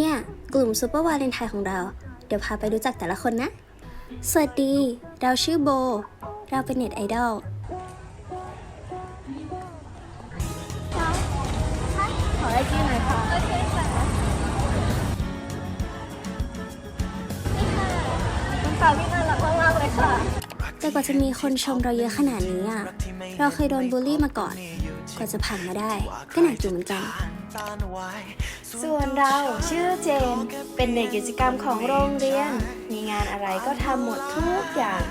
เนี่ย กลุ่มซูเปอร์วาเลนไทน์ของเรา เดี๋ยวพาไปรู้จักแต่ละคนนะ สวัสดี เราชื่อโบ เราเป็นเน็ตไอดอลขอไอจีหน่อยค่ะโอเคค่ะนี่ค่ะคุณสาวพี่น่ารักมากๆเลยค่ะ แต่กว่าจะมีคนชมเราเยอะขนาดนี้อะ เราเคยโดนบูลลี่มาก่อนก ว่าจะผ่านมาได้ ก็หนักอยู่เหมือนกัน ส่วนเราชื่อเจน เป็นเด็กกิจกรรมของโรงเรียน มีงานอะไรก็ทำหมดทุกอย่าง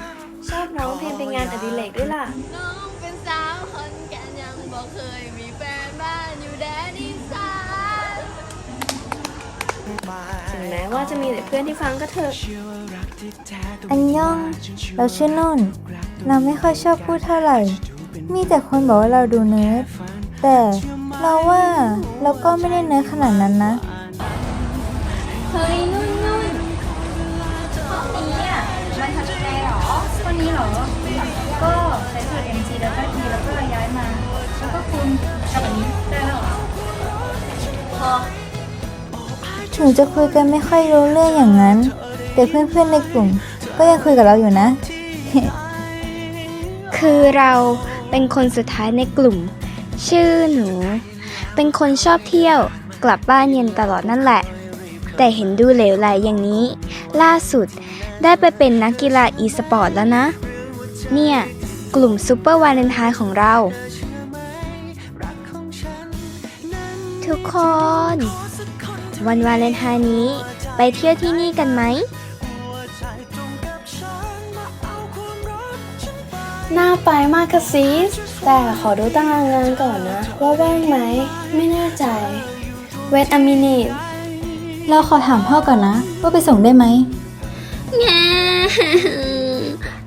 ชอบร้องเพลงเป็นงานอดิเรกด้วยล่ะ น้องเป็นสาวคนแก่นยังบอกเคยมีแฟนบ้านอยู่แดนอีสานถึงแม้ว่าจะมีแต่เพื่อนที่ฟังก็เถอะ อันยอง เราชื่อนุ่น เราไม่ค่อยชอบพูดเท่าไหร่ มีแต่คนบอกว่าเราดูเนิร์ดแต่เราว่าเราก็ไม่ได้เนิร์ดขนาดนั้นนะ เฮ้ยนุ่นนุ่นห้องนี้อะมันทำยังไงหรอวันนี้หรอ ก็ใช้สูตร MG แล้วก็ T แล้วก็ย้ายมา แล้วก็คูณกับอันนี้ได้แล้วเหรอพอถึงจะคุยกันไม่ค่อยรู้เรื่องอย่างนั้น แต่เพื่อนๆในกลุ่ม ก็ยังคุยกับเราอยู่นะ คือเรา เป็นคนสุดท้ายในกลุ่ม ชื่อหนู เป็นคนชอบเที่ยว กลับบ้านเย็นตลอดนั่นแหละ แต่เห็นดูเหลวไหลอย่างนี้ ล่าสุดได้ไปเป็นนักกีฬาอีสปอร์ตแล้วนะ เนี่ย กลุ่มซูเปอร์วาเลนไทน์ของเรา ทุกคน วันวาเลนไทน์นี้ไปเที่ยวที่นี่กันไหม น่าไปมากค่ะซีสแต่ขอดูตารางงานก่อนนะ ว่าว่างไหม ไม่แน่ใจ เวทอมินิเราขอถามพ่อก่อนนะ ว่าไปส่งได้ไหมแง่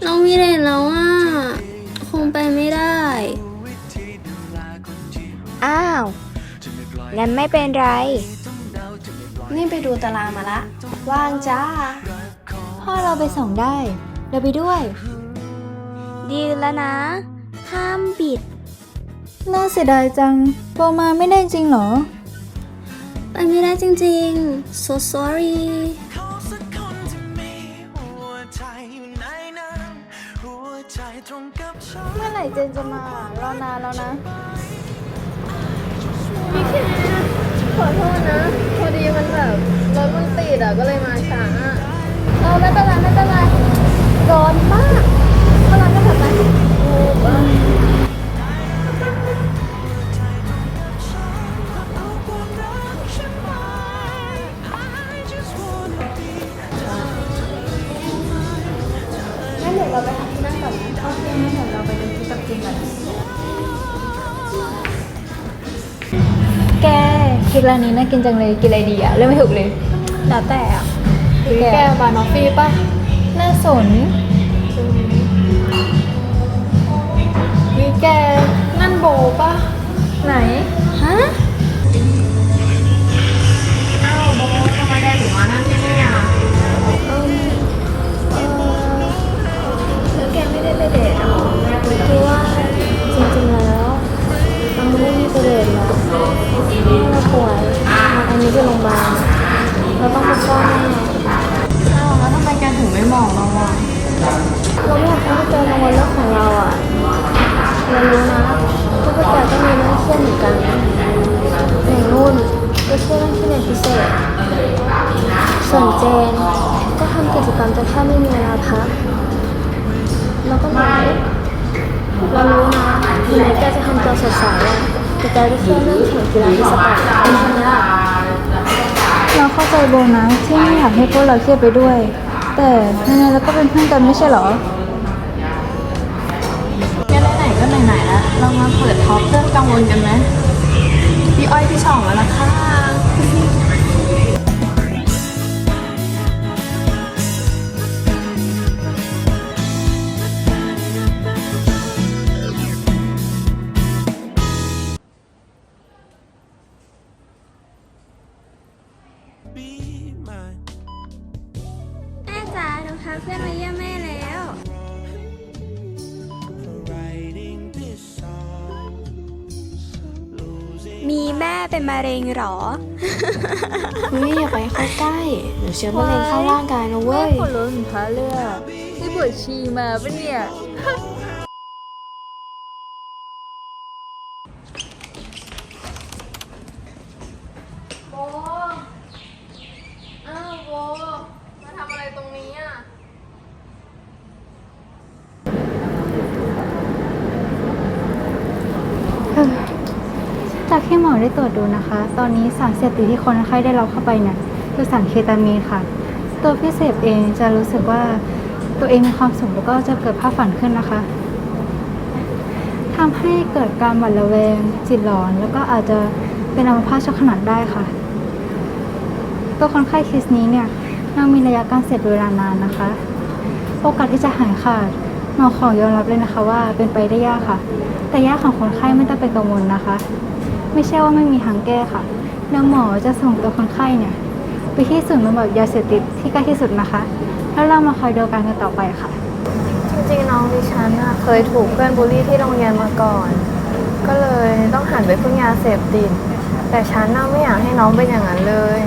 น้องมีเรนแล้วอะ คงไปไม่ได้ อ้าว งั้นไม่เป็นไร นี่ไปดูตารางมาละ ว่างจ้า พ่อเราไปส่งได้ เราไปด้วย ดีลแล้วนะ ห้ามบิด น่าเสียดายจังโปรมาไม่ได้จริงเหรอ ไปไม่ได้จริงๆ so sorry เมื่อไหร่เจนจะมารอนานแล้วนะขอโทษนะ พอดีมันแบบรถมันติดอะก็เลยมาช้า เค้กร้านนี้น่ากินจังเลยกินอะไรดีอะเลือกไม่ถูกเลยแล้วแต่อะแกแกบานอฟฟี่ป่ะน่าสนวิแกนั่นโบป่ะไหน ส่วนเจนก็ทำกิจกรรมจนแทบไม่มีเวลาพักแล้วก็บอกว่าเรารู้นะถึงแม้แกจะทำตัวสดใสอะแต่แกก็เครียดเรื่องแข่งกีฬาที่สปอร์ตเป็นชนะเราเข้าใจโบนะที่ไม่อยากให้พวกเราเครียดไปด้วย แต่ยังไงเราก็เป็นเพื่อนกันไม่ใช่เหรอแค่ไหนๆก็ไหนๆแล้วเรามาเปิดท็อปเรื่องกังวลกันไหมพี่อ้อยพี่ช่องแล้วล่ะค่ะาหนูพาเพื่อนมาเยี่ยมแม่แล้ว มีแม่เป็นมะเร็งเหรอ เฮ้ยอย่าไปเข้าใกล้เดี๋ยวเชื้อมะเร็งเข้าร่างกายนะเว้ยปวดรถถึงพาเลือดนี่ปวดชีมาปะเนี่ย โบอ้าวโบมาทำอะไรตรงนี้อะ จากที่หมอได้ตรวจดูนะคะ ตอนนี้สารเสพติดที่คนไข้ได้รับเข้าไปเนี่ยคือสารเคตามีนค่ะ ตัวพี่เสพเองจะรู้สึกว่าตัวเองมีความสุขแล้วก็จะเกิดภาพฝันขึ้นนะคะทำให้เกิดการหวาดระแวง จิตหลอน แล้วก็อาจจะเป็นอัมพาตชั่วขนาดได้ค่ะ ตัวคนไข้เคสนี้เนี่ยยังมีระยะการเสพเวลานานนะคะ โอกาสที่จะหายขาดหมอขอยอมรับเลยนะคะว่าเป็นไปได้ยากค่ะ แต่ญาติของคนไข้ไม่ต้องไปกังวลนะคะ ไม่ใช่ว่าไม่มีทางแก้ค่ะเดี๋ยวหมอจะส่งตัวคนไข้เนี่ยไปที่ศูนย์บำบัดยาเสพติดที่ใกล้ที่สุดนะคะ แล้วเรามาคอยดูการกันต่อไปค่ะ จริงๆน้องดิฉันอะเคยถูกเพื่อนบูลลี่ที่โรงเรียนมาก่อน ก็เลยต้องหันไปพึ่งยาเสพติด แต่ฉันน่ะไม่อยากให้น้องเป็นอย่างนั้นเลย